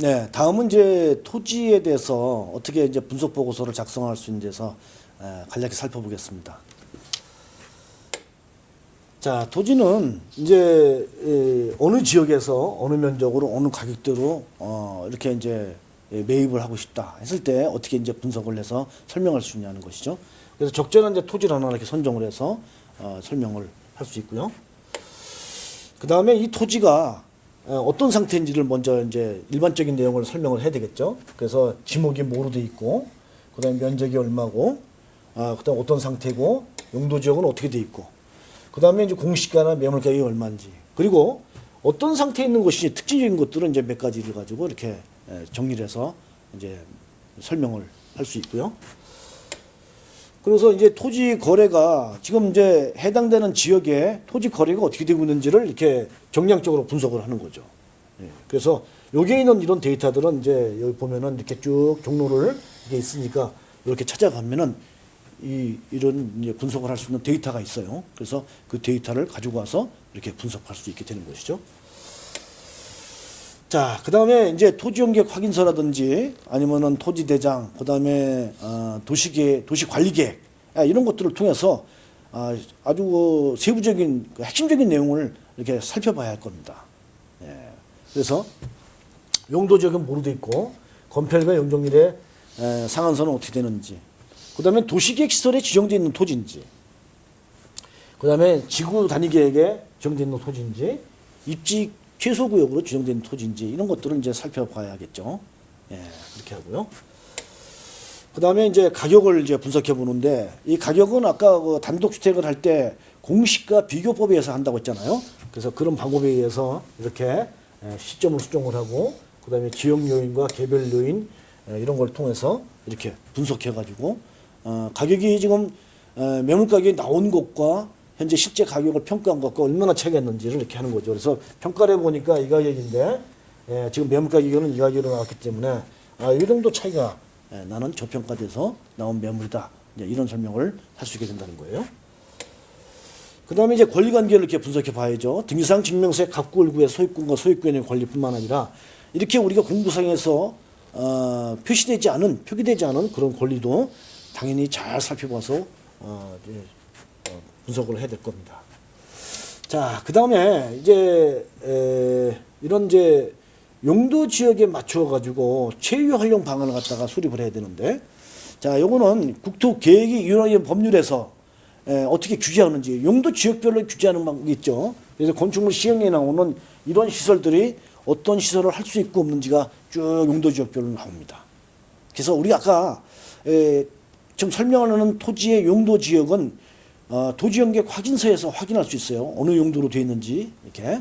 네, 다음은 이제 토지에 대해서 어떻게 이제 분석 보고서를 작성할 수 있는지에서 에, 간략히 살펴보겠습니다. 자, 토지는 이제 에, 어느 지역에서 어느 면적으로 어느 가격대로 어, 이렇게 이제 예, 매입을 하고 싶다 했을 때 어떻게 이제 분석을 해서 설명할 수 있냐는 것이죠. 그래서 적절한 이제 토지를 하나 이렇게 선정을 해서 어, 설명을 할 수 있고요. 그 다음에 이 토지가 어, 어떤 상태인지를 먼저 이제 일반적인 내용을 설명을 해야 되겠죠. 그래서 지목이 뭐로 돼 있고, 그 다음에 면적이 얼마고, 아, 그 다음 어떤 상태고, 용도 지역은 어떻게 돼 있고, 그 다음에 이제 공시가나 매물 가격이 얼마인지, 그리고 어떤 상태에 있는 것이 특징적인 것들은 이제 몇 가지를 가지고 이렇게 에, 정리를 해서 이제 설명을 할 수 있고요. 그래서 이제 토지 거래가 지금 이제 해당되는 지역에 토지 거래가 어떻게 되고 있는지를 이렇게 정량적으로 분석을 하는 거죠. 예. 그래서 여기에 있는 이런 데이터들은 이제 여기 보면은 이렇게 쭉 종로를 이게 있으니까 이렇게 찾아가면은 이 이런 분석을 할 수 있는 데이터가 있어요. 그래서 그 데이터를 가지고 와서 이렇게 분석할 수 있게 되는 것이죠. 자, 그 다음에 이제 토지 용격 확인서라든지 아니면은 토지 대장, 그 다음에 어, 도시계, 도시관리계획 아, 이런 것들을 통해서 아, 아주 그 세부적인 그 핵심적인 내용을 이렇게 살펴봐야 할 겁니다. 예. 그래서 용도 지역은 돼 있고 건폐율과 용적률의 에, 상한선은 어떻게 되는지, 그 다음에 도시계획 시설에 지정되어 있는 토지인지, 그 다음에 지구 단위 계획에 지정되어 있는 토지인지, 입지 최소 구역으로 지정된 토지인지 이런 것들을 이제 살펴봐야겠죠. 예, 그렇게 하고요. 그 다음에 이제 가격을 이제 분석해 보는데 이 가격은 아까 그 단독주택을 할 때 공시가 비교법에 의해서 한다고 했잖아요. 그래서 그런 방법에 의해서 이렇게 예, 시점을 수정을 하고 그 다음에 지역 요인과 개별 요인 예, 이런 걸 통해서 이렇게 분석해 가지고 어, 가격이 지금 어, 매물 가격이 나온 것과 현재 실제 가격을 평가한 것과 얼마나 차이가 있는지를 이렇게 하는 거죠. 그래서 평가를 해보니까 이 가격인데 예, 지금 매물 가격은 이 가격으로 나왔기 때문에 아, 이 정도 차이가 예, 나는 저평가돼서 나온 매물이다. 이제 이런 설명을 할 수 있게 된다는 거예요. 그 다음에 이제 권리관계를 이렇게 분석해 봐야죠. 등기상 증명서에 갑구을구의 소유권과 소유권의 권리뿐만 아니라 이렇게 우리가 공부상에서 어, 표시되지 않은, 표기되지 않은 그런 권리도 당연히 잘 살펴봐서 어, 분석을 해야 될 겁니다. 자, 그 다음에 이제 에, 이런 이제 용도 지역에 맞춰 가지고 체유 활용 방안을 갖다가 수립을 해야 되는데, 자, 요거는 국토 계획이 유연한 법률에서 에, 어떻게 규제하는지 용도 지역별로 규제하는 방법이 있죠. 그래서 건축물 시행에 나오는 이런 시설들이 어떤 시설을 할 수 있고 없는지가 쭉 용도 지역별로 나옵니다. 그래서 우리 아까 에, 지금 설명하는 토지의 용도 지역은 어, 도지연계 확인서에서 확인할 수 있어요. 어느 용도로 되어 있는지 이렇게.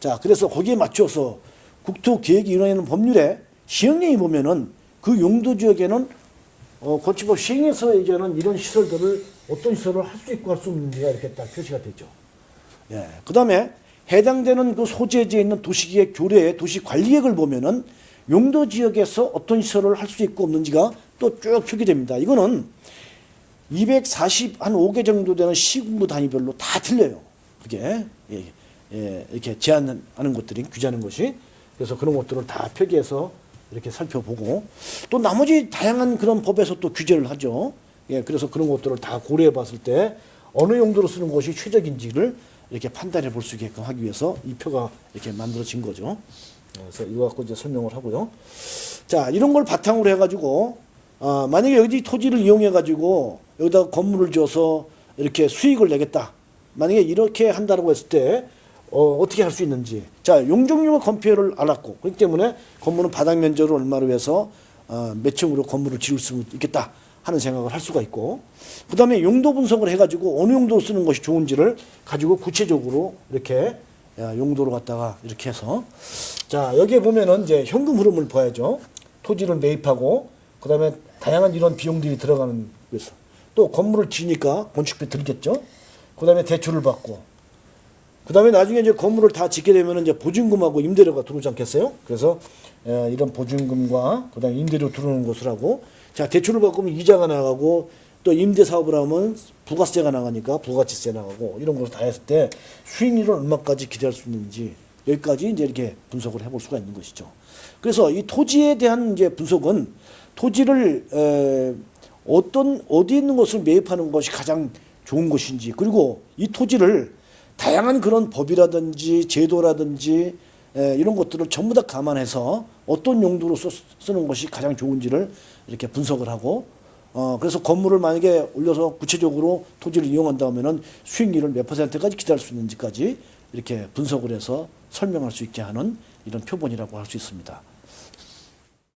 자, 그래서 거기에 맞춰서 국토계획이 일어나는 법률에 시행령이 보면은 그 용도 지역에는 어, 건축법 시행에서 얘기하는 이런 시설들을 어떤 시설을 할 수 있고 할 수 없는지가 이렇게 딱 표시가 되죠. 예. 그 다음에 해당되는 그 소재지에 있는 도시계획 교례의 도시관리계획을 보면은 용도 지역에서 어떤 시설을 할 수 있고 없는지가 또 쭉 표기됩니다. 이거는 240, 한 5개 정도 되는 시군구 단위별로 다 틀려요. 그게. 예, 예, 이렇게 제한하는 것들이, 규제하는 것이. 그래서 그런 것들을 다 표기해서 이렇게 살펴보고 또 나머지 다양한 그런 법에서 또 규제를 하죠. 예, 그래서 그런 것들을 다 고려해 봤을 때 어느 용도로 쓰는 것이 최적인지를 이렇게 판단해 볼 수 있게끔 하기 위해서 이 표가 이렇게 만들어진 거죠. 그래서 이거 갖고 이제 설명을 하고요. 자, 이런 걸 바탕으로 해가지고, 아, 만약에 여기 토지를 이용해 가지고 여기다 건물을 지어서 이렇게 수익을 내겠다. 만약에 이렇게 한다고 했을 때, 어, 어떻게 할 수 있는지. 자, 용적률과 건폐율을 알았고, 그렇기 때문에 건물은 바닥 면적을 얼마로 해서 어, 몇 층으로 건물을 지을 수 있겠다 하는 생각을 할 수가 있고, 그 다음에 용도 분석을 해 가지고 어느 용도로 쓰는 것이 좋은지를 가지고 구체적으로 이렇게 야, 용도로 갖다가 이렇게 해서 자 여기에 보면은 이제 현금 흐름을 봐야죠. 토지를 매입하고 그 다음에 다양한 이런 비용들이 들어가는 거에서 또 건물을 지니까 건축비 들겠죠. 그 다음에 대출을 받고 그 다음에 나중에 이제 건물을 다 짓게 되면 이제 보증금하고 임대료가 들어오지 않겠어요? 그래서 에, 이런 보증금과 그 다음에 임대료 들어오는 것을 하고 자 대출을 받으면 이자가 나가고 또 임대 사업을 하면 부가세가 나가니까 부가치세 나가고 이런 것을 다 했을 때 수익률을 얼마까지 기대할 수 있는지 여기까지 이제 이렇게 분석을 해볼 수가 있는 것이죠. 그래서 이 토지에 대한 이제 분석은 토지를 에, 어떤 어디 있는 것을 매입하는 것이 가장 좋은 것인지 그리고 이 토지를 다양한 그런 법이라든지 제도라든지 에, 이런 것들을 전부 다 감안해서 어떤 용도로 써, 쓰는 것이 가장 좋은지를 이렇게 분석을 하고 어 그래서 건물을 만약에 올려서 구체적으로 토지를 이용한다 하면은 수익률을 몇 퍼센트까지 기대할 수 있는지까지 이렇게 분석을 해서 설명할 수 있게 하는 이런 표본이라고 할 수 있습니다.